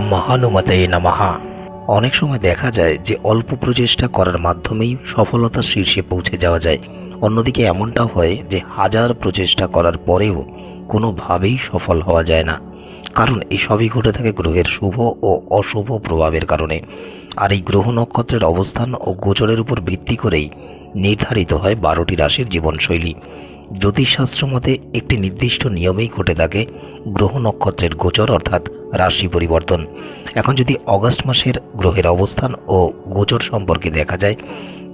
মহানুমতে নামাহা অনেক সময় দেখা যায় যে অল্প প্রচেষ্টা করার মাধ্যমেই সফলতার শীর্ষে পৌঁছে যাওয়া যায়। অন্যদিকে এমনটাও হয় যে হাজার প্রচেষ্টা করার পরেও কোনোভাবেই সফল হওয়া যায় না। কারণ এই সবই ঘটে থাকে গ্রহের শুভ ও অশুভ প্রভাবের কারণে। আর এই গ্রহ নক্ষত্রের অবস্থান ও গোচরের উপর ভিত্তি করেই নির্ধারিত হয় বারোটি রাশির জীবনশৈলী। জ্যোতিষশাস্ত্র মতে একটি নির্দিষ্ট নিয়মেই ঘটে থাকে গ্রহ নক্ষত্রের গোচর অর্থাৎ রাশি পরিবর্তন। এখন যদি অগস্ট মাসের গ্রহের অবস্থান ও গোচর সম্পর্কে দেখা যায়,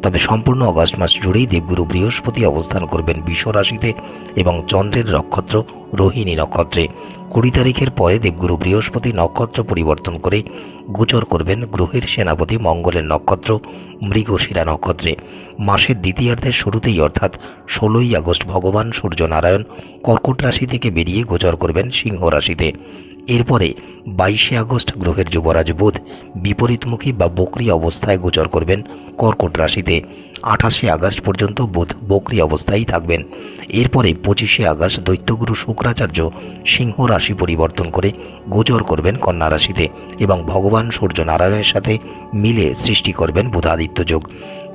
তবে সম্পূর্ণ অগস্ট মাস জুড়েই দেবগুরু বৃহস্পতি অবস্থান করবেন বিশ্ব রাশিতে এবং চন্দ্রের নক্ষত্র রোহিণী নক্ষত্রে। কুড়ি তারিখের পরে দেবগুরু বৃহস্পতি নক্ষত্র পরিবর্তন করে গোচর করবেন গ্রহের সেনাপতি মঙ্গলের নক্ষত্র, মৃগশিরা নক্ষত্রে। মাসের দ্বিতীয়ার্ধের শুরুতেই অর্থাৎ ষোলোই আগস্ট ভগবান সূর্যনারায়ণ কর্কট রাশি থেকে বেরিয়ে গোচর করবেন সিংহ রাশিতে। এরপরে বাইশে আগস্ট গ্রহের যুবরাজ বুধ বিপরীতমুখী বা বকরি অবস্থায় গোচর করবেন কর্কট রাশিতে। আঠাশে আগস্ট পর্যন্ত বুধ বকরি অবস্থায় থাকবেন। এরপরে পঁচিশে আগস্ট দৈত্যগুরু শুক্রাচার্য সিংহ রাশি পরিবর্তন করে গোচর করবেন কন্যা রাশিতে এবং ভগবান সূর্য নারায়ণের সাথে মিলে সৃষ্টি করবেন বুধাদিত্য যোগ।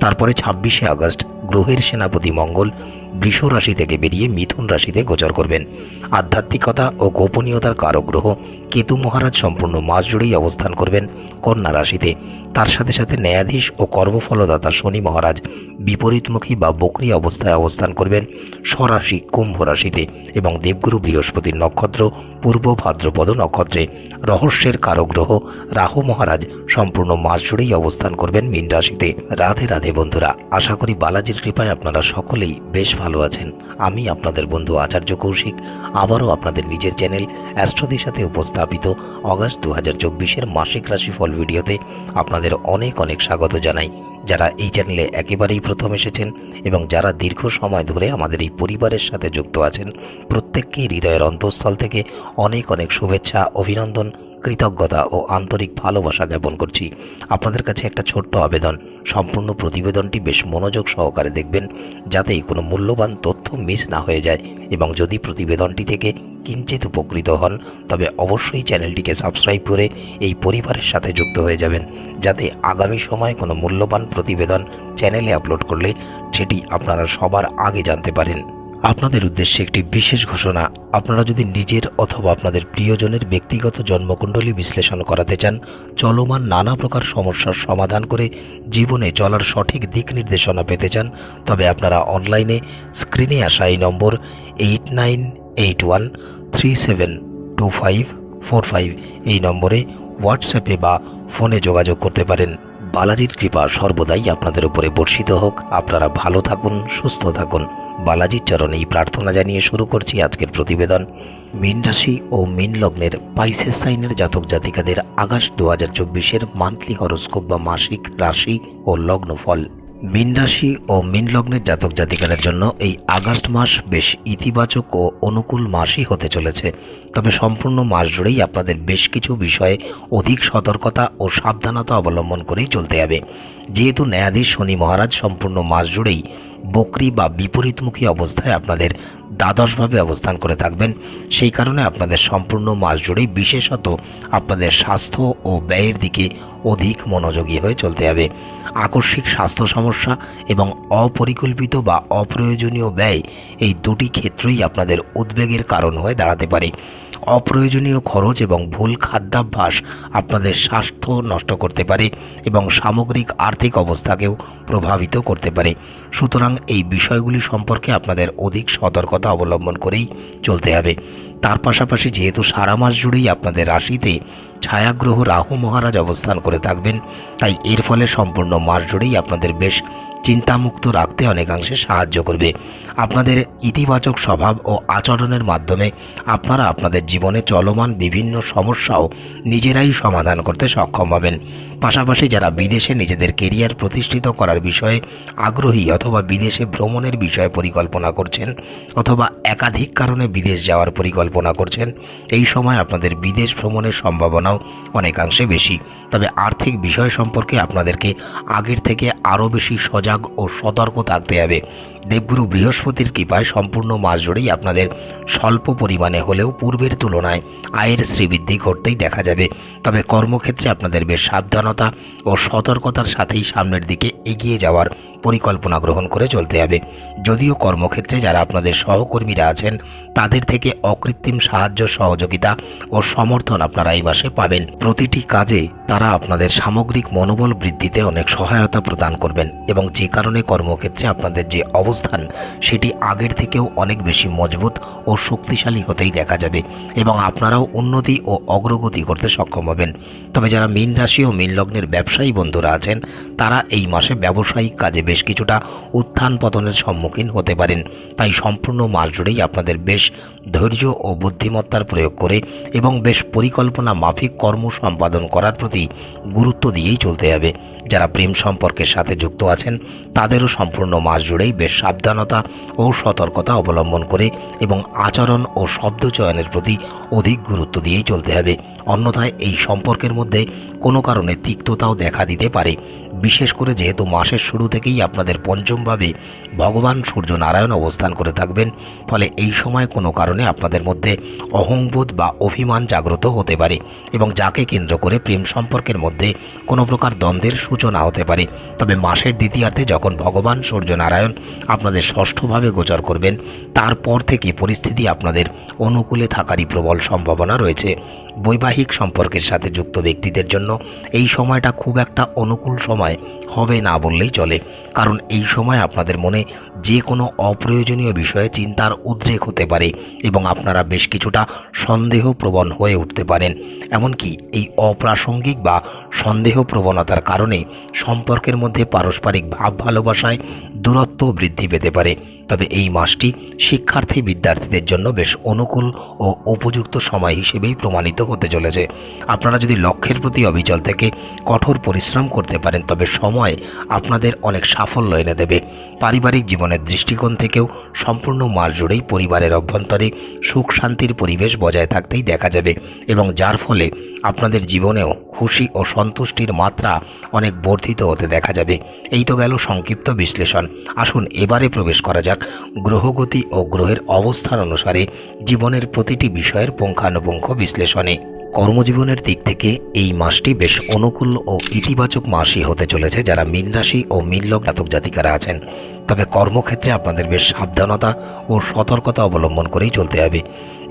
তারপরে ছাব্বিশে আগস্ট গ্রহের সেনাপতি মঙ্গল বৃষ রাশি থেকে বেরিয়ে মিথুন রাশিতে গোচর করবেন। আধ্যাত্মিকতা ও গোপনীয়তার কারক গ্রহ কেতু মহারাজ সম্পূর্ণ মাস জুড়েই অবস্থান করবেন কন্যা রাশিতে। তার সাথে সাথে ন্যায়াধীশ ও কর্মফলদাতা শনি মহারাজ বিপরীতমুখী বা বকরি অবস্থায় অবস্থান করবেন স্বরাশি কুম্ভ রাশিতে এবং দেবগুরু বৃহস্পতির নক্ষত্র, পূর্ব ভাদ্রপদ নক্ষত্রে। রহস্যের কারক গ্রহ রাহু মহারাজ সম্পূর্ণ মাস জুড়েই অবস্থান করবেন মীন রাশিতে। রাধে রাধে বন্ধুরা, আশা করি বালাজির কৃপায় আপনারা সকলেই বেশ ভালো আছেন। আমি আপনাদের বন্ধু আচার্য কৌশিক, আবারও আপনাদের নিজের চ্যানেল অ্যাস্ট্রোদের সাথে উপস্থাপিত অগাস্ট দু হাজার চব্বিশের মাসিক রাশিফল ভিডিওতে আপনাদের অনেক অনেক স্বাগত জানাই। যারা এই চ্যানেলে একেবারেই প্রথম এসেছেন এবং যারা দীর্ঘ সময় ধরে আমাদের এই পরিবারের সাথে যুক্ত আছেন, প্রত্যেককেই হৃদয়ের অন্তঃস্থল থেকে অনেক অনেক শুভেচ্ছা, অভিনন্দন কৃতজ্ঞতা ও আন্তরিক ভালোবাসা জ্ঞাপন করছি। আপনাদের কাছে একটা ছোট্ট আবেদন। সম্পূর্ণ প্রতিবেদনটি বেশ মনোযোগ সহকারে দেখবেন যাতে কোনো মূল্যবান তথ্য মিস না হয়ে যায় এবং যদি প্রতিবেদনটি থেকে কিঞ্চিত উপকৃত হন, তবে অবশ্যই চ্যানেলটিকে সাবস্ক্রাইব করে এই পরিবারের সাথে যুক্ত হয়ে যাবেন, যাতে আগামী সময়ে কোনো মূল্যবান প্রতিবেদন চ্যানেলে আপলোড করলে সেটি আপনারা সবার আগে জানতে পারেন। আপনাদের উদ্দেশ্যে একটি বিশেষ ঘোষণা। আপনারা যদি নিজের অথবা আপনাদের প্রিয়জনের ব্যক্তিগত জন্মকুণ্ডলী বিশ্লেষণ করাতে চান, চলমান নানা প্রকার সমস্যার সমাধান করে জীবনে চলার সঠিক দিক নির্দেশনা পেতে চান, তবে আপনারা অনলাইনে স্ক্রিনে আসা এই number eight nine eight one three seven two five four five এই নম্বরে হোয়াটসঅ্যাপে বা ফোনে যোগাযোগ করতে পারেন। বালাজির কৃপা সর্বদাই আপনাদের উপরে বর্ষিত হোক। আপনারা ভালো থাকুন, সুস্থ থাকুন। বালাজির চরণে এই প্রার্থনা জানিয়ে শুরু করছি আজকের প্রতিবেদন। মীন রাশি ও মীন লগ্নের পাইসেস সাইনের জাতক জাতিকাদের আগস্ট দু হাজার চব্বিশের মান্থলি হরস্কোপ বা মাসিক রাশি ও লগ্ন ফল। মীন রাশি ও মীন লগ্নের জাতক জাতিকাদের জন্য এই আগস্ট মাস বেশ ইতিবাচক ও অনুকূল মাসই হতে চলেছে। তবে সম্পূর্ণ মাস জুড়েই আপনাদের বেশ কিছু বিষয়ে অধিক সতর্কতা ও সাবধানতা অবলম্বন করেই চলতে হবে। যেহেতু ন্যায়াধীশ শনি মহারাজ সম্পূর্ণ মাস জুড়েই বকরি বা বিপরীতমুখী অবস্থায় আপনাদের দ্বাদশভাবে অবস্থান করে থাকবেন। সেই কারণে আপনাদের সম্পূর্ণ মাস জুড়েই বিশেষত আপনাদের স্বাস্থ্য ও ব্যয়ের দিকে অধিক মনোযোগী হয়ে চলতে হবে। আকস্মিক স্বাস্থ্য সমস্যা এবং অপরিকল্পিত বা অপ্রয়োজনীয় ব্যয় এই দুটি ক্ষেত্রেই আপনাদের উদ্বেগের কারণ হয়ে দাঁড়াতে পারে। অপ্রয়োজনীয় খরচ এবং ভুল খাদ্যাভ্যাস আপনাদের স্বাস্থ্য নষ্ট করতে পারে এবং সামগ্রিক আর্থিক অবস্থাকেও প্রভাবিত করতে পারে। সুতরাং এই বিষয়গুলি সম্পর্কে আপনাদের অধিক সতর্কতা অবলম্বন করেই চলতে হবে। তার পাশাপাশি যেহেতু সারা মাস জুড়েই আপনাদের রাশিতে ছায়াগ্রহ রাহু মহারাজ অবস্থান করে থাকবেন, তাই এর ফলে সম্পূর্ণ মাস জুড়েই আপনাদের বেশ চিন্তামুক্ত রাখতে অনেকাংশে সাহায্য করবে। আপনাদের ইতিবাচক স্বভাব ও আচরণের মাধ্যমে আপনারা আপনাদের জীবনে চলমান বিভিন্ন সমস্যাও নিজেরাই সমাধান করতে সক্ষম হবেন। পাশাপাশি যারা বিদেশে নিজেদের কেরিয়ার প্রতিষ্ঠিত করার বিষয়ে আগ্রহী অথবা বিদেশে ভ্রমণের বিষয়ে পরিকল্পনা করছেন অথবা একাধিক কারণে বিদেশ যাওয়ার পরিকল্পনা করছেন, এই সময় আপনাদের বিদেশ ভ্রমণের সম্ভাবনাও অনেকাংশে বেশি। তবে আর্থিক বিষয় সম্পর্কে আপনাদেরকে আগের থেকে আরও বেশি সজাগ সজাগ ও সতর্ক থাকতে হবে। দেবগুরু বৃহস্পতির কৃপায় সম্পূর্ণ মাস জুড়েই আপনাদের স্বল্প পরিমাণে হলেও পূর্বের তুলনায় আয়ের শ্রীবৃদ্ধি ঘটতেই দেখা যাবে। তবে কর্মক্ষেত্রে আপনাদের বেশ সাবধানতা ও সতর্কতার সাথেই সামনের দিকে এগিয়ে যাওয়ার পরিকল্পনা গ্রহণ করে চলতে হবে। যদিও কর্মক্ষেত্রে যারা আপনাদের সহকর্মীরা আছেন, তাদের থেকে অকৃত্রিম সাহায্য, সহযোগিতা ও সমর্থন আপনারা এই মাসে পাবেন। প্রতিটি কাজে তারা আপনাদের সামগ্রিক মনোবল বৃদ্ধিতে অনেক সহায়তা প্রদান করবেন এবং যে কারণে কর্মক্ষেত্রে আপনাদের যে অবস্থান, সেটি আগের থেকেও অনেক বেশি মজবুত ও শক্তিশালী হতেই দেখা যাবে এবং আপনারাও উন্নতি ও অগ্রগতি করতে সক্ষম হবেন। তবে যারা মীন রাশি ও মীন ব্যবসায়ী বন্ধুরা আছেন, তারা এই মাসে ব্যবসায়িক কাজে বেশ কিছুটা উত্থান পতনের সম্মুখীন হতে পারেন। তাই সম্পূর্ণ মাস জুড়েই আপনাদের বেশ ধৈর্য ও বুদ্ধিমত্তার প্রয়োগ করে এবং বেশ পরিকল্পনা মাফিক কর্ম সম্পাদন করার প্রতি গুরুত্ব দিয়েই চলতে হবে। যারা প্রেম সম্পর্কের সাথে যুক্ত আছেন তাদেরও সম্পূর্ণ মাস জুড়েই বেশ সাবধানতা ও সতর্কতা অবলম্বন করে এবং আচরণ ও শব্দ চয়নের প্রতি অধিক গুরুত্ব দিয়েই চলতে হবে। অন্যথায় এই সম্পর্কের মধ্যে কোনো কারণে তিক্ততাও দেখা দিতে পারে। বিশেষ করে যেহেতু মাসের শুরু থেকেই আপনাদের পঞ্চমভাবে ভগবান সূর্য নারায়ণ অবস্থান করে থাকবেন, ফলে এই সময় কোনো কারণে আপনাদের মধ্যে অহংবোধ বা অভিমান জাগ্রত হতে পারে এবং যাকে কেন্দ্র করে প্রেম সম্পর্কের মধ্যে কোনো প্রকার দ্বন্দ্বের সূচনা হতে পারে। তবে মাসের দ্বিতীয়ার্ধে যখন ভগবান সূর্যনারায়ণ আপনাদের ষষ্ঠভাবে গোচর করবেন, তারপর থেকে পরিস্থিতি আপনাদের অনুকূলে থাকারই প্রবল সম্ভাবনা রয়েছে। বৈবাহিক সম্পর্কের সাথে যুক্ত ব্যক্তিদের জন্য এই সময়টা খুব একটা অনুকূল সময় হবে না বললেই চলে। কারণ এই সময় আপনাদের মনে যে কোনো অপ্রয়োজনীয় বিষয়ে চিন্তার উদ্রেক হতে পারে এবং আপনারা বেশ কিছুটা সন্দেহপ্রবণ হয়ে উঠতে পারেন। এমনকি এই অপ্রাসঙ্গিক বা সন্দেহ প্রবণতার কারণে সম্পর্কের মধ্যে পারস্পরিক ভাব ভালোবাসায় দূরত্ব বৃদ্ধি পেতে পারে। তবে এই মাসটি শিক্ষার্থী বিদ্যার্থীদের জন্য বেশ অনুকূল ও উপযুক্ত সময় হিসেবেই প্রমাণিত হতে চলেছে। আপনারা যদি লক্ষ্যের প্রতি অবিচল থেকে কঠোর পরিশ্রম করতে পারেন, তবে সময় আপনাদের অনেক সাফল্য এনে দেবে। পারিবারিক জীবনের দৃষ্টিকোণ থেকেও সম্পূর্ণ মাস জুড়েই পরিবারের অভ্যন্তরে সুখ শান্তির পরিবেশ বজায় থাকতেই দেখা যাবে এবং যার ফলে আপনাদের জীবনেও খুশি ও সন্তুষ্টির মাত্রা অনেক বর্ধিত হতে দেখা যাবে। এই তো গেল সংক্ষিপ্ত বিশ্লেষণ। আসুন এবারে প্রবেশ করা যাক। গ্রহগতি ও গ্রহের অবস্থান অনুসারে জীবনের প্রতিটি বিষয়ের পুঙ্খানুপুঙ্খ বিশ্লেষণে। কর্মজীবনের দিক থেকে এই মাসটি বেশ অনুকূল ও ইতিবাচক মাসই হতে চলেছে যারা মীন রাশি ও মীন লগ্নাতক জাতিকারা আছেন। তবে কর্মক্ষেত্রে আপনাদের বেশ সাবধানতা ও সতর্কতা অবলম্বন করেই চলতে হবে।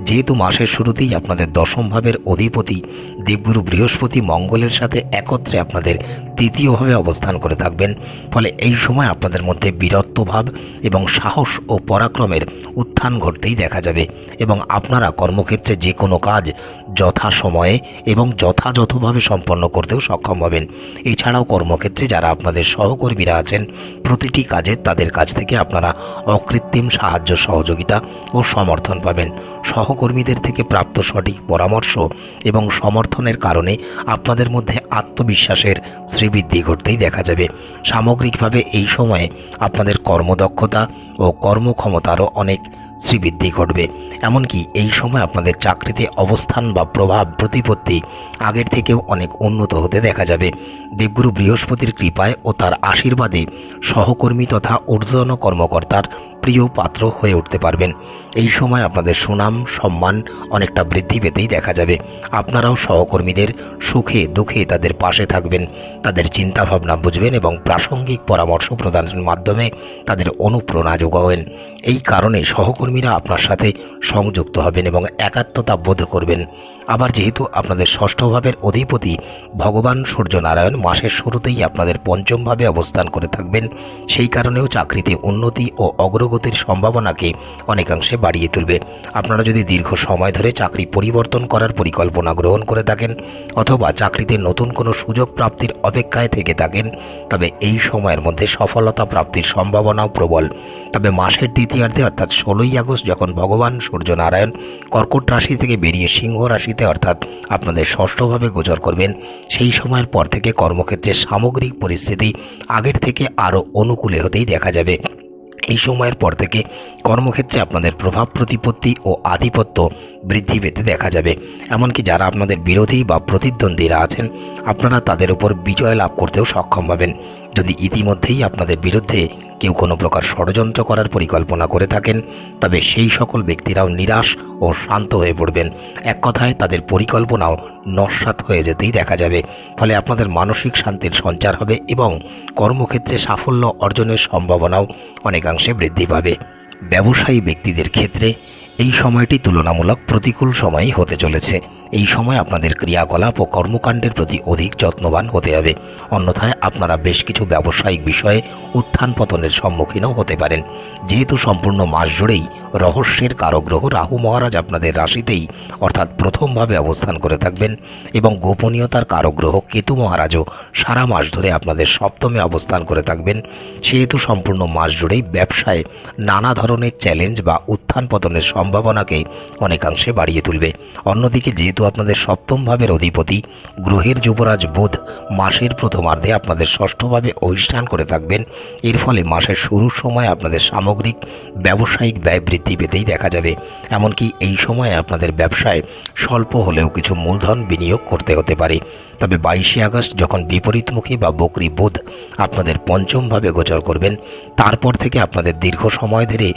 যেহেতু মাসের শুরুতেই আপনাদের দশম ভাবের অধিপতি দেবগুরু বৃহস্পতি মঙ্গলের সাথে একত্রে আপনাদের তৃতীয়ভাবে অবস্থান করে থাকবেন, ফলে এই সময় আপনাদের মধ্যে বীরত্বভাব এবং সাহস ও পরাক্রমের উত্থান ঘটতেই দেখা যাবে এবং আপনারা কর্মক্ষেত্রে যে কোনো কাজ যথা সময়ে এবং যথাযথভাবে সম্পন্ন করতেও সক্ষম হবেন। এছাড়াও কর্মক্ষেত্রে যারা আপনাদের সহকর্মীরা আছেন, প্রতিটি কাজে তাদের কাছ থেকে আপনারা অকৃত্রিম সাহায্য, সহযোগিতা ও সমর্থন পাবেন। সহকর্মীদের থেকে প্রাপ্ত সঠিক পরামর্শ এবং সমর্থনের কারণে আপনাদের মধ্যে আত্মবিশ্বাসের শ্রীবৃদ্ধি ঘটতেই দেখা যাবে। সামগ্রিকভাবে এই সময়ে আপনাদের কর্মদক্ষতা ও কর্মক্ষমতারও অনেক শ্রীবৃদ্ধি ঘটবে। এমনকি এই সময় আপনাদের চাকরিতে অবস্থান বা প্রভাব, প্রতিপত্তি আগের থেকেও অনেক উন্নত হতে দেখা যাবে। দেবগুরু বৃহস্পতির কৃপায় ও তার আশীর্বাদে সহকর্মী তথা ঊর্ধ্বতন কর্মকর্তার প্রিয় পাত্র হয়ে উঠতে পারবেন। এই সময় আপনাদের সুনাম, সম্মান অনেকটা বৃদ্ধি পেতেই দেখা যাবে। আপনারাও সহকর্মীদের সুখে দুঃখে তাদের পাশে থাকবেন। তাদের চিন্তাভাবনা বুঝবেন এবং প্রাসঙ্গিক পরামর্শ প্রদানের মাধ্যমে তাদের অনুপ্রেরণা যোগাবেন। এই কারণে সহকর্মীরা আপনার সাথে সংযুক্ত হবেন এবং একাত্মতা বোধ করবেন। আবার যেহেতু আপনাদের ষষ্ঠ ভাবের অধিপতি ভগবান সূর্যনারায়ণ মাসের শুরুতেই আপনাদের পঞ্চমভাবে অবস্থান করে থাকবেন, সেই কারণেও চাকরিতে উন্নতি ও অগ্রগতির সম্ভাবনাকে অনেকাংশে বাড়িয়ে তুলবে। আপনারা যদি দীর্ঘ সময় ধরে চাকরি পরিবর্তন করার পরিকল্পনা গ্রহণ করে থাকেন অথবা চাকরিতে নতুন কোনো সুযোগ প্রাপ্তির অপেক্ষায় থেকে থাকেন, তবে এই সময়ের মধ্যে সফলতা প্রাপ্তির সম্ভাবনাও প্রবল। তবে মাসের দ্বিতীয়ার্ধে অর্থাৎ ষোলোই আগস্ট যখন ভগবান সূর্যনারায়ণ কর্কট রাশি থেকে বেরিয়ে সিংহ রাশিতে অর্থাৎ আপনাদের ষষ্ঠভাবে গোচর করবেন, সেই সময়ের পর থেকে কর্মক্ষেত্রে সামগ্রিক পরিস্থিতি আগের থেকে আরও অনুকূলে হতেই দেখা যাবে। এই সময়ের পর থেকে কর্মক্ষেত্রে আপনাদের প্রভাব, প্রতিপত্তি ও আধিপত্য বৃদ্ধি পেতে দেখা যাবে। এমনকি যারা আপনাদের বিরোধী বা প্রতিদ্বন্দ্বীরা আছেন, আপনারা তাদের উপর বিজয় লাভ করতেও সক্ষম হবেন। যদি ইতিমধ্যেই আপনাদের বিরুদ্ধে কেউ কোনো প্রকার ষড়যন্ত্র করার পরিকল্পনা করে থাকেন, তবে সেই সকল ব্যক্তিরাও নিরাশ ও শান্ত হয়ে পড়বেন। এক কথায়, তাদের পরিকল্পনাও নস্বাত হয়ে যেতেই দেখা যাবে। ফলে আপনাদের মানসিক শান্তির সঞ্চার হবে এবং কর্মক্ষেত্রে সাফল্য অর্জনের সম্ভাবনাও অনেকাংশে বৃদ্ধি পাবে। ব্যবসায়ী ব্যক্তিদের ক্ষেত্রে এই সময়টি তুলনামূলক প্রতিকূল সময়ই হতে চলেছে। এই সময় আপনাদের ক্রিয়াকলাপ ও কর্মকাণ্ডের প্রতি অধিক যত্নবান হতে হবে। অন্যথায় আপনারা বেশ কিছু ব্যবসায়িক বিষয়ে উত্থান পতনের সম্মুখীনও হতে পারেন। যেহেতু সম্পূর্ণ মাস জুড়েই রহস্যের কারগ্রহ রাহু মহারাজ আপনাদের রাশিতেই অর্থাৎ প্রথমভাবে অবস্থান করে থাকবেন এবং গোপনীয়তার কারগ্রহ কেতু মহারাজও সারা মাস ধরে আপনাদের সপ্তমে অবস্থান করে থাকবেন। সেহেতু সম্পূর্ণ মাস জুড়েই ব্যবসায় নানা ধরনের চ্যালেঞ্জ বা উত্থান পতনের সম্ভাবনাকে অনেকাংশে বাড়িয়ে তুলবে। অন্যদিকে যেহেতু আপনাদের সপ্তম ভাবের অধিপতি, গ্রহের যুবরাজ বুধ মাসের প্রথমার্ধে আপনাদের ষষ্ঠভাবে অধিষ্ঠান করে থাকবেন। এর ফলে মাসের শুরুর সময় আপনাদের সামগ্রিক ব্যবসায়িক ব্যয় বৃদ্ধি পেতেই দেখা যাবে। এমনকি এই সময়ে আপনাদের ব্যবসায় স্বল্প হলেও কিছু মূলধন বিনিয়োগ করতে হতে পারে। তবে বাইশে আগস্ট যখন বিপরীতমুখী বা বকরি বুধ আপনাদের পঞ্চমভাবে গোচর করবেন, তারপর থেকে আপনাদের দীর্ঘ সময় ধরে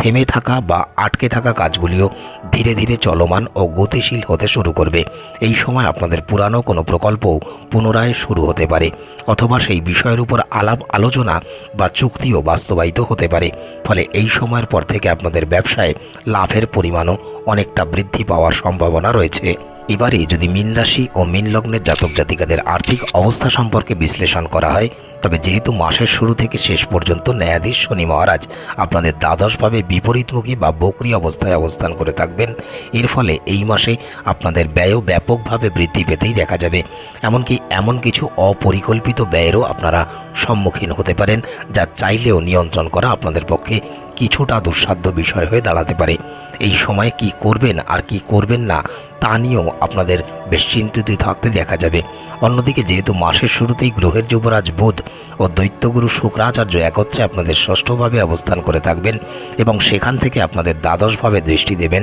থেমে থাকা বা আটকে থাকা কাজগুলিও ধীরে ধীরে চলমান ও গতিশীল হতে শুরু করবে। এই সময় আপনাদের পুরানো কোনো প্রকল্পও পুনরায় শুরু হতে পারে, অথবা সেই বিষয়ের উপর আলাপ আলোচনা বা চুক্তিও বাস্তবায়িত হতে পারে। ফলে এই সময়ের পর থেকে আপনাদের ব্যবসায় লাভের পরিমাণও অনেকটা বৃদ্ধি পাওয়ার সম্ভাবনা রয়েছে। এবারে যদি মীন রাশি ও মীন লগ্নের জাতক জাতিকাদের আর্থিক অবস্থা সম্পর্কে বিশ্লেষণ করা হয়, তবে যেহেতু মাসের শুরু থেকে শেষ পর্যন্ত ন্যায়াধীশ শনি মহারাজ আপনাদের দ্বাদশভাবে বিপরীতমুখী বা বকরি অবস্থায় অবস্থান করে থাকবেন, এর ফলে এই মাসে আপনাদের ব্যয়ও ব্যাপকভাবে বৃদ্ধি পেতেই দেখা যাবে। এমনকি এমন কিছু অপরিকল্পিত ব্যয়েরও আপনারা সম্মুখীন হতে পারেন, যা চাইলেও নিয়ন্ত্রণ করা আপনাদের পক্ষে কিছুটা দুঃসাধ্য বিষয় হয়ে দাঁড়াতে পারে। এই সময় কি করবেন আর কি করবেন না, তা নিয়েও আপনাদের বেশ চিন্তিত থাকতে দেখা যাবে। অন্যদিকে যেহেতু মাসের শুরুতেই গ্রহের যুবরাজ বুধ ও দৈত্যগুরু শুক্রাচার্য একত্রে আপনাদের ষষ্ঠভাবে অবস্থান করে থাকবেন এবং সেখান থেকে আপনাদের দ্বাদশভাবে দৃষ্টি দেবেন,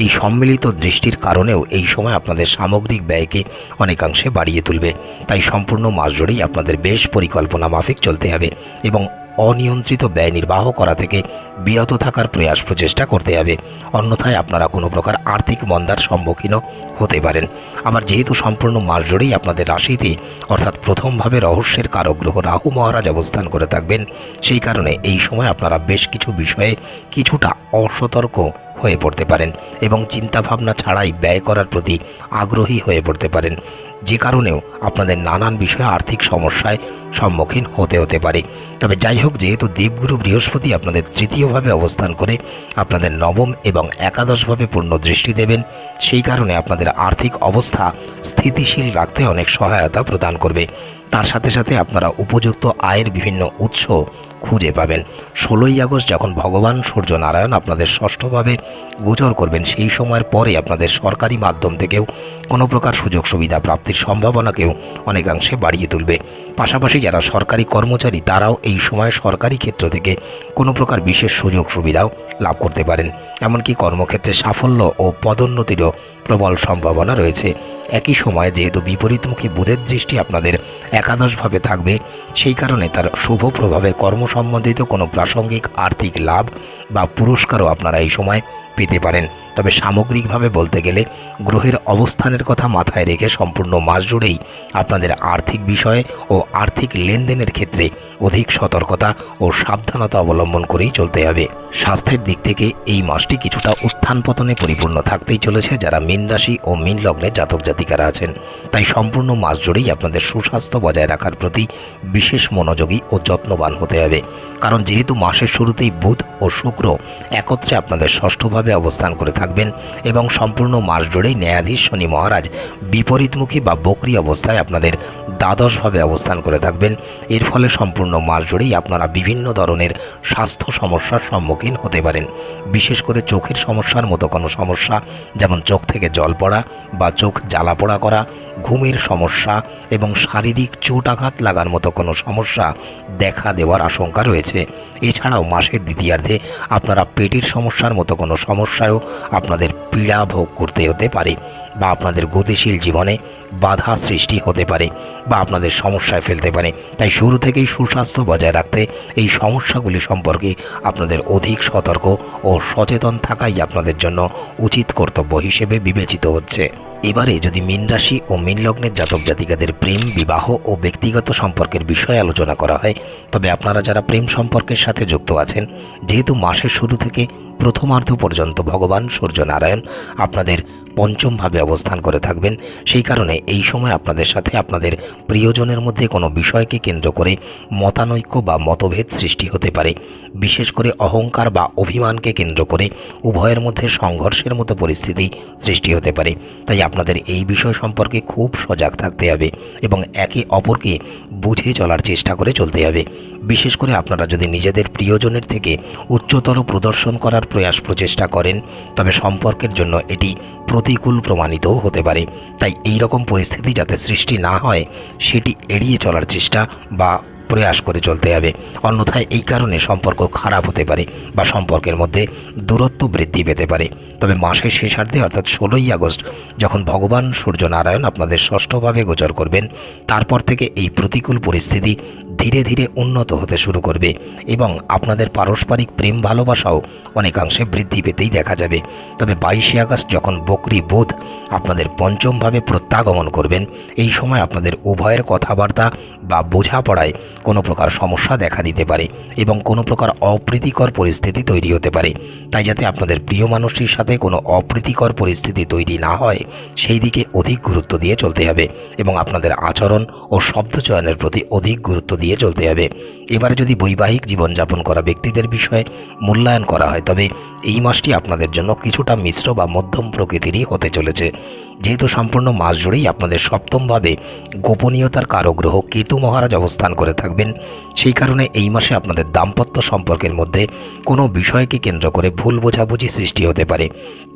এই সম্মিলিত দৃষ্টির কারণেও এই সময় আপনাদের সামগ্রিক ব্যয়কে অনেকাংশে বাড়িয়ে তুলবে। তাই সম্পূর্ণ মাস জুড়েই আপনাদের বেশ পরিকল্পনা মাফিক চলতে হবে এবং অনিয়ন্ত্রিত ব্যয় নির্বাহ করা থেকে বিরত থাকার প্রয়াস প্রচেষ্টা করতে হবে। অন্যথায় আপনারা কোনো প্রকার আর্থিক মন্দার সম্মুখীনও হতে পারেন। আবার যেহেতু সম্পূর্ণ মাস জুড়েই আপনাদের রাশিতে, অর্থাৎ প্রথমভাবে রহস্যের কারক গ্রহ রাহু মহারাজ অবস্থান করে থাকবেন, সেই কারণে এই সময় আপনারা বেশ কিছু বিষয়ে কিছুটা অসতর্ক হয়ে পড়তে পারেন এবং চিন্তাভাবনা ছাড়াই ব্যয় করার প্রতি আগ্রহী হয়ে পড়তে পারেন। যে কারণেও আপনাদের নানান বিষয়ে আর্থিক সমস্যায় সম্মুখীন হতে হতে পারে। তবে যাই হোক, যেহেতু দেবগুরু বৃহস্পতি আপনাদের তৃতীয়ভাবে অবস্থান করে আপনাদের নবম এবং একাদশভাবে পূর্ণ দৃষ্টি দেবেন, সেই কারণে আপনাদের আর্থিক অবস্থা স্থিতিশীল রাখতে অনেক সহায়তা প্রদান করবে। তার সাথে সাথে আপনারা উপযুক্ত আয়ের বিভিন্ন উৎস খুঁজে পাবেন। ষোলোই আগস্ট যখন ভগবান সূর্যনারায়ণ আপনাদের ষষ্ঠভাবে গোচর করবেন, সেই সময়ের পরে আপনাদের সরকারি মাধ্যম থেকেও কোনো প্রকার সুযোগ সুবিধা প্রাপ্তির সম্ভাবনাকেও অনেকাংশে বাড়িয়ে তুলবে। পাশাপাশি যারা সরকারি কর্মচারী, তারাও এই সময় সরকারি ক্ষেত্র থেকে কোনো প্রকার বিশেষ সুযোগ সুবিধাও লাভ করতে পারেন। এমনকি কর্মক্ষেত্রে সাফল্য ও পদোন্নতিরও প্রবল সম্ভাবনা রয়েছে। একই সময় যেহেতু বিপরীতমুখী বুধের দৃষ্টি আপনাদের একাদশভাবে থাকবে, সেই কারণে তার শুভ প্রভাবে কর্ম সম্বন্ধিত কোনো প্রাসঙ্গিক আর্থিক লাভ বা পুরস্কারও আপনারা এই সময় পেতে পারেন। তবে সামগ্রিকভাবে বলতে গেলে গ্রহের অবস্থানের কথা মাথায় রেখে সম্পূর্ণ মাস জুড়েই আপনাদের আর্থিক বিষয়ে ও আর্থিক লেনদেনের ক্ষেত্রে অধিক সতর্কতা ও সাবধানতা অবলম্বন করেই চলতে হবে। স্বাস্থ্যের দিক থেকে এই মাসটি কিছুটা উত্থান পতনে পরিপূর্ণ থাকতেই চলেছে যারা মীন রাশি ও মীন লগ্নে জাতক জাতিকারা আছেন। তাই সম্পূর্ণ মাস জুড়েই আপনাদের সুস্বাস্থ্য বজায় রাখার প্রতি বিশেষ মনোযোগী ও যত্নবান হতে হবে। কারণ যেহেতু মাসের শুরুতেই বুধ ও শুক্র একত্রে আপনাদের ষষ্ঠভাবে অবস্থান করে থাকবেন এবং সম্পূর্ণ মাস জুড়েই ন্যায়াধীশ শনি মহারাজ বিপরীতমুখী বা বকরি অবস্থায় আপনাদের দ্বাদশভাবে অবস্থান করে থাকবেন। এর ফলে সম্পূর্ণ মাস জুড়েই আপনারা বিভিন্ন ধরনের স্বাস্থ্য সমস্যার সম্মুখীন হতে পারেন। বিশেষ করে চোখের সমস্যার মতো কোনো সমস্যা, যেমন চোখ থেকে জল পড়া বা চোখ জ্বালা পোড়া করা, ঘুমের সমস্যা এবং শারীরিক চোট আঘাত লাগার মতো কোনো সমস্যা দেখা দেওয়ার আশঙ্কা রয়েছে। এছাড়াও মাসের দ্বিতীয়ার্ধে আপনারা পেটের সমস্যার মতো কোনো সমস্যায়ও আপনাদের পীড়া ভোগ করতে হতে পারে। বা আপনাদের গতিশীল জীবনে বাধা সৃষ্টি হতে পারে বা আপনাদের সমস্যায় ফেলতে পারে। তাই শুরু থেকেই সুস্বাস্থ্য বজায় রাখতে এই সমস্যাগুলি সম্পর্কে আপনাদের অধিক সতর্ক ও সচেতন থাকাই আপনাদের জন্য উচিত কর্তব্য হিসেবে বিবেচিত হচ্ছে। এবারে যদি মীন রাশি ও মীন লগ্নের জাতক জাতিকাদের প্রেম, বিবাহ ও ব্যক্তিগত সম্পর্কের বিষয়ে আলোচনা করা হয়, তবে আপনারা যারা প্রেম সম্পর্কের সাথে যুক্ত আছেন, যেহেতু মাসের শুরু থেকে প্রথমার্ধ পর্যন্ত ভগবান সূর্যনারায়ণ আপনাদের পঞ্চমভাবে অবস্থান করে থাকবেন। সেই কারণে এই সময় আপনাদের সাথে আপনাদের প্রিয়জনের মধ্যে কোনো বিষয়কে কেন্দ্র করে মতানৈক্য বা মতভেদ সৃষ্টি হতে পারে। বিশেষ করে অহংকার বা অভিমানকে কেন্দ্র করে উভয়ের মধ্যে সংঘর্ষের মতো পরিস্থিতি সৃষ্টি হতে পারে। তাই আপনাদের এই বিষয় সম্পর্কে খুব সজাগ থাকতে হবে এবং একে অপরকে বুঝে চলার চেষ্টা করে চলতে হবে। বিশেষ করে আপনারা যদি নিজেদের প্রিয়জনের থেকে উচ্চতর প্রদর্শন করার প্রয়াস প্রচেষ্টা করেন, তবে সম্পর্কের জন্য এটি প্রতিকূল প্রমাণিতও হতে পারে। তাই এই রকম পরিস্থিতি যাতে সৃষ্টি না হয়, সেটি এড়িয়ে চলার চেষ্টা বা প্রয়াস করে চলতে হবে। অন্যথায় এই কারণে সম্পর্ক খারাপ হতে পারে বা সম্পর্কের মধ্যে দূরত্ব বৃদ্ধি পেতে পারে। তবে মাসের শেষার্ধে, অর্থাৎ ষোলোই আগস্ট, যখন ভগবান সূর্যনারায়ণ আপনাদের ষষ্ঠভাবে গোচর করবেন, তারপর থেকে এই প্রতিকূল পরিস্থিতি ধীরে ধীরে উন্নত হতে শুরু করবে এবং আপনাদের পারস্পরিক প্রেম ভালোবাসাও অনেকাংশে বৃদ্ধি পেতেই দেখা যাবে। তবে বাইশে আগস্ট যখন বকরি বোধ আপনাদের পঞ্চমভাবে প্রত্যাগমন করবেন, এই সময় আপনাদের উভয়ের কথাবার্তা বা বোঝাপড়ায় কোনো প্রকার সমস্যা দেখা দিতে পারে এবং কোনো প্রকার অপ্রীতিকর পরিস্থিতি তৈরি হতে পারে। তাই যাতে আপনাদের প্রিয় মানুষটির সাথে কোনো অপ্রীতিকর পরিস্থিতি তৈরি না হয়, সেই দিকে অধিক গুরুত্ব দিয়ে চলতে হবে এবং আপনাদের আচরণ ও শব্দ চয়নের প্রতি অধিক গুরুত্ব দিয়ে চলতে হবে। এবারে যদি বৈবাহিক জীবনযাপন করা ব্যক্তিদের বিষয়ে মূল্যায়ন করা হয়, তবে এই মাসটি আপনাদের জন্য কিছুটা মিশ্র বা মধ্যম প্রকৃতিরই হতে চলেছে। যেহেতু সম্পূর্ণ মাস জুড়েই আপনাদের সপ্তমভাবে গোপনীয়তার কারক গ্রহ কেতু মহারাজ অবস্থান করে থাকবেন, সেই কারণে এই মাসে আপনাদের দাম্পত্য সম্পর্কের মধ্যে কোনো বিষয়কে কেন্দ্র করে ভুল বোঝাবুঝি সৃষ্টি হতে পারে।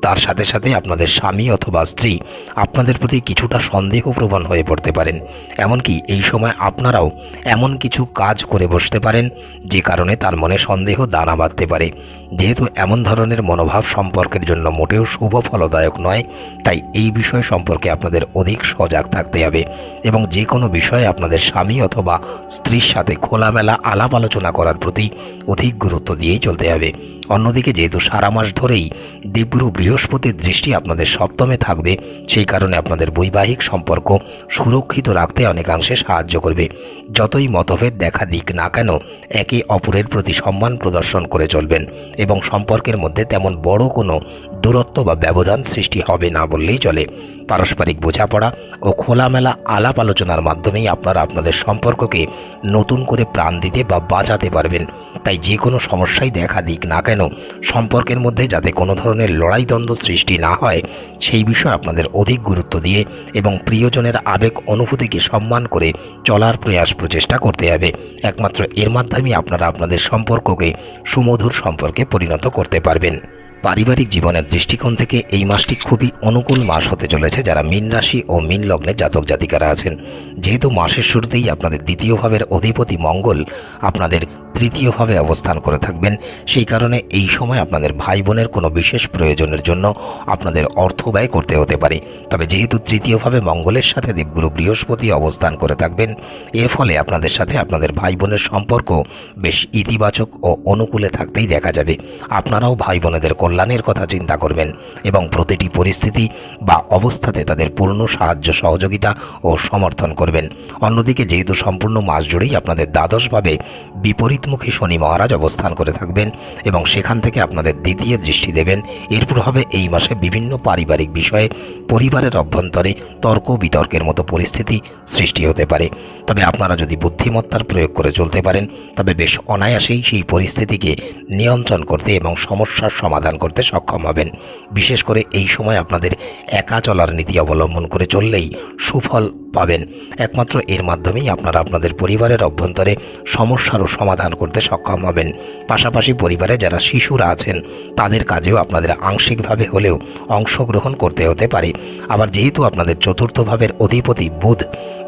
তার সাথে সাথে আপনাদের স্বামী অথবা স্ত্রী আপনাদের প্রতি কিছুটা সন্দেহপ্রবণ হয়ে পড়তে পারেন। এমনকি এই সময় আপনারাও এমন কিছু কাজ করে বসতে পারেন, যে কারণে তার মনে সন্দেহ দানা বাঁধতে পারে। যেহেতু এমন ধরনের মনোভাব সম্পর্কের জন্য মোটেও শুভ ফলদায়ক নয়, তাই এই বিষয় সম্পর্কে আপনাদের অধিক সজাগ থাকতে হবে এবং যে কোনো বিষয়ে আপনাদের স্বামী অথবা স্ত্রীর সাথে খোলামেলা আলাপ আলোচনা করার প্রতি অধিক গুরুত্ব দিয়েই চলতে হবে। অন্যদিকে যেহেতু সারা মাস ধরেই দেবগুরু বৃহস্পতির দৃষ্টি আপনাদের সপ্তমে থাকবে, সেই কারণে আপনাদের বৈবাহিক সম্পর্ক সুরক্ষিত রাখতে অনেকাংশে সাহায্য করবে। যতই মতভেদ দেখা দিক না কেন, একে অপরের প্রতি সম্মান প্রদর্শন করে চলবেন এবং সম্পর্কের মধ্যে তেমন বড় কোনো দূরত্ব বা ব্যবধান সৃষ্টি হবে না বললেই চলে। পারস্পরিক বোঝাপড়া ও খোলামেলা আলাপ আলোচনার মাধ্যমেই আপনারা আপনাদের সম্পর্ককে নতুন করে প্রাণ দিতে বা বাঁচাতে পারবেন। তাই যে কোনো সমস্যাই দেখা দিক না কেন সম্পর্কের মধ্যে যাতে কোনো ধরনের লড়াই দ্বন্দ্ব সৃষ্টি না হয়, সেই বিষয়ে আপনাদের অধিক গুরুত্ব দিয়ে এবং প্রিয়জনের আবেগ অনুভূতিকে সম্মান করে চলার প্রয়াস প্রচেষ্টা করতে হবে। একমাত্র এর মাধ্যমে আপনারা আপনাদের সম্পর্ককে সুমধুর সম্পর্কে পরিণত করতে পারবেন। পারিবারিক জীবনের দৃষ্টিকোণ থেকে এই মাসটি খুবই অনুকূল মাস হতে চলেছে যারা মীন রাশি ও মীন লগ্নে জাতক জাতিকারা আছেন। যেহেতু মাসের শুরুতেই আপনাদের দ্বিতীয় ভাবের অধিপতি মঙ্গল আপনাদের তৃতীয়ভাবে অবস্থান করে থাকবেন। সেই কারণে এই সময় আপনাদের ভাই বোনের কোনো বিশেষ প্রয়োজনের জন্য আপনাদের অর্থ ব্যয় করতে হতে পারে। তবে যেহেতু তৃতীয়ভাবে মঙ্গলের সাথে দেবগুরু বৃহস্পতি অবস্থান করে থাকবেন, এর ফলে আপনাদের সাথে আপনাদের ভাই বোনের সম্পর্ক বেশ ইতিবাচক ও অনুকূলে থাকতেই দেখা যাবে। আপনারাও ভাই বোনেদের কল্যাণের কথা চিন্তা করবেন এবং প্রতিটি পরিস্থিতি বা অবস্থাতে তাদের পূর্ণ সাহায্য, সহযোগিতা ও সমর্থন করবেন। অন্যদিকে যেহেতু সম্পূর্ণ মাস জুড়েই আপনাদের দ্বাদশভাবে বিপরীতমুখী শনি মহারাজ অবস্থান করে থাকবেন এবং সেখান থেকে আপনাদের দ্বিতীয় দৃষ্টি দেবেন এর প্রভাবে এই মাসে বিভিন্ন পারিবারিক বিষয়ে, পরিবারের অভ্যন্তরে তর্ক বিতর্কের মতো পরিস্থিতি সৃষ্টি হতে পারে। তবে আপনারা যদি বুদ্ধিমত্তার প্রয়োগ করে চলতে পারেন, তবে বেশ অনায়াসেই সেই পরিস্থিতিকে নিয়ন্ত্রণ করতে এবং সমস্যার সমাধান করতে সক্ষম হবেন। বিশেষ করে এই সময় আপনাদের একা চলার নীতি অবলম্বন করে চললেই সুফল পাবেন। একমাত্র এর মাধ্যমেই আপনারা আপনাদের পরিবারের অভ্যন্তরে সমস্যারও সমাধান করতে সক্ষম হবেন। পাশাপাশি পরিবারে যারা শিশুরা আছেন, তাদের কাজেও আপনাদের আংশিকভাবে হলেও অংশগ্রহণ করতে হতে পারে। আবার যেহেতু আপনাদের চতুর্থ ভাবের অধিপতি বুধ,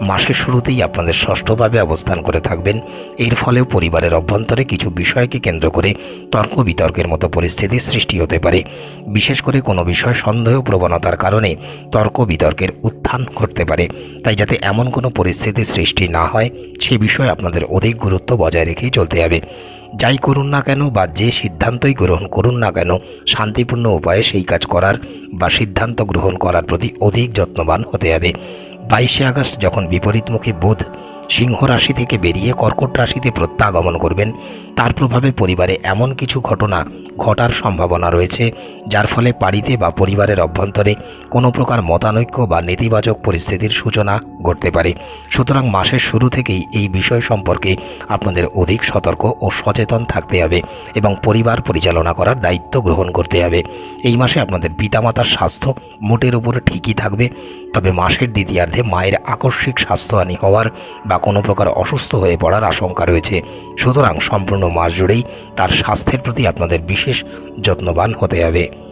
মাসের শুরুতেই আপনাদের ষষ্ঠভাবে অবস্থান করে থাকবেন। এর ফলেও পরিবারের অভ্যন্তরে কিছু বিষয়কে কেন্দ্র করে তর্ক বিতর্কের মতো পরিস্থিতির সৃষ্টি হতে পারে। বিশেষ করে কোনো বিষয় সন্দেহ প্রবণতার কারণে তর্ক বিতর্কের উত্থান করতে পারে। তাই যাতে এমন কোনো পরিস্থিতির সৃষ্টি না হয়, সে বিষয়ে আপনাদের অধিক গুরুত্ব বজায় রেখেই চলতে হবে। যাই করুন না কেন বা যে সিদ্ধান্তই গ্রহণ করুন না কেন, শান্তিপূর্ণ উপায়ে সেই কাজ করার বা সিদ্ধান্ত গ্রহণ করার প্রতি অধিক যত্নবান হতে হবে। বাইশে আগস্ট যখন বিপরীতমুখী বুধ সিংহ রাশি থেকে বেরিয়ে কর্কট রাশিতে প্রত্যাগমন করবেন। তার প্রভাবে পরিবারে এমন কিছু ঘটনা ঘটার সম্ভাবনা রয়েছে, যার ফলে বাড়িতে বা পরিবারের অভ্যন্তরে কোনো প্রকার মতানৈক্য বা নেতিবাচক পরিস্থিতির সূচনা ঘটতে পারে। সুতরাং মাসের শুরু থেকেই এই বিষয় সম্পর্কে আপনাদের অধিক সতর্ক ও সচেতন থাকতে হবে এবং পরিবার পরিচালনা করার দায়িত্ব গ্রহণ করতে হবে। এই মাসে আপনাদের পিতামাতার স্বাস্থ্য মোটের উপরে ঠিকই থাকবে, তবে মাসের দ্বিতীয়ার্ধে মায়ের আকস্মিক স্বাস্থ্যহানি হওয়ার বা কোনো প্রকার অসুস্থ হয়ে পড়ার আশঙ্কা রয়েছে। সুতরাং সম্পূর্ণ মাস জুড়েই তার স্বাস্থ্যের প্রতি আপনাদের বিশেষ যত্নবান হতে হবে।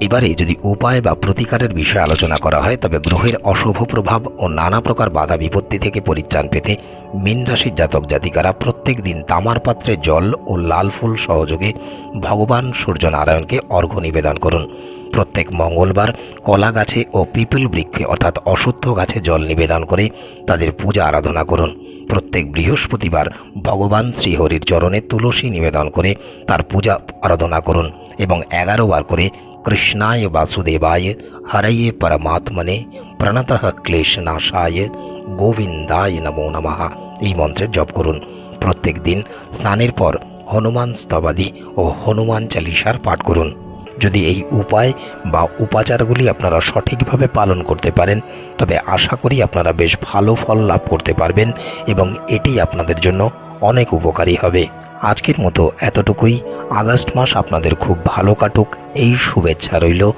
এবারে যদি উপায় বা প্রতিকারের বিষয়ে আলোচনা করা হয়, তবে গ্রহের অশুভ প্রভাব ও নানা প্রকার বাধা বিপত্তি থেকে পরিত্রাণ পেতে মীন রাশির জাতক জাতিকারা প্রত্যেক দিন তামার পাত্রে জল ও লাল ফুল সহযোগে ভগবান সূর্য নারায়ণকে অর্ঘ্য নিবেদন করুন। প্রত্যেক মঙ্গলবার কলা গাছে ও পিপল বৃক্ষে, অর্থাৎ অশ্বত্থ গাছে জল নিবেদন করে তাদের পূজা আরাধনা করুন। প্রত্যেক বৃহস্পতিবার ভগবান শ্রীহরির চরণে তুলসী নিবেদন করে তার পূজা আরাধনা করুন এবং এগারো বার করে কৃষ্ণায় বাসুদেবায় হরয়ে পরমাত্মনে প্রণতঃ ক্লেশনাশায় গোবিন্দায় নমো নমঃ এই মন্ত্রের জপ করুন। প্রত্যেক দিন স্নানের পর হনুমান স্তবাদি ও হনুমান চালিসার পাঠ করুন। যদি এই উপায় বা উপাচারগুলি আপনারা সঠিকভাবে পালন করতে পারেন, তবে আশা করি আপনারা বেশ ভালো ফল লাভ করতে পারবেন এবং এটি আপনাদের জন্য অনেক উপকারী হবে। আজকের মতো এতটুকুই। আগস্ট মাস আপনাদের খুব ভালো কাটুক। এই শুভেচ্ছা রইল।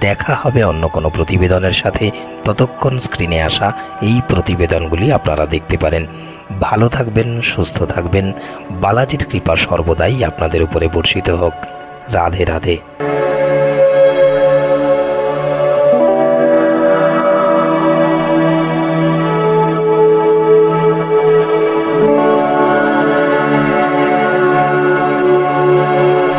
দেখা হবে অন্য কোনো প্রতিবেদনের সাথে। ততক্ষণ স্ক্রিনে আসা এই প্রতিবেদনগুলি আপনারা দেখতে পারেন। ভালো থাকবেন, সুস্থ থাকবেন। বালাজির কৃপা সর্বদাই আপনাদের উপরে বর্ষিত হোক। রাধে রাধে